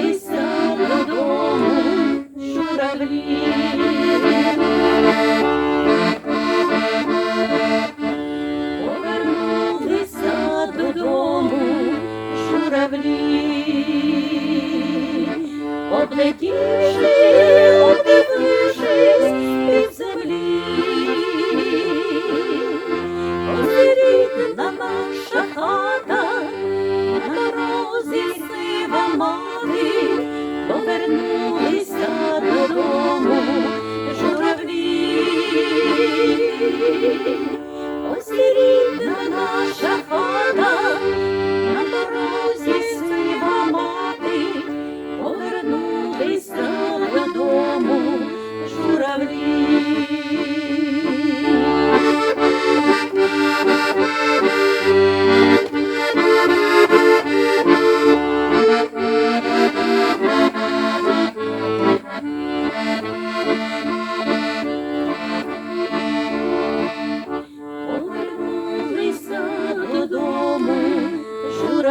повертайся додому, журавлі. Повернулися додому, журавлі, облетівши. oh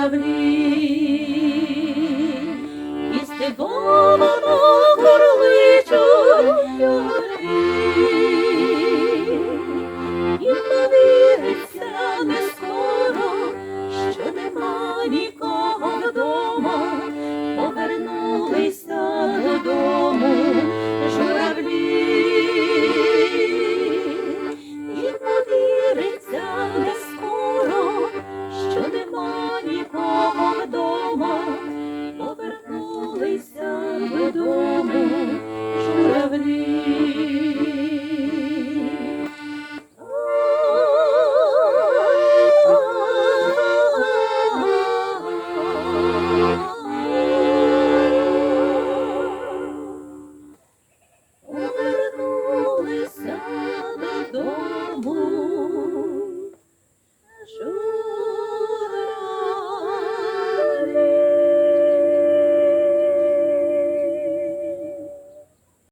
abrir. Додому.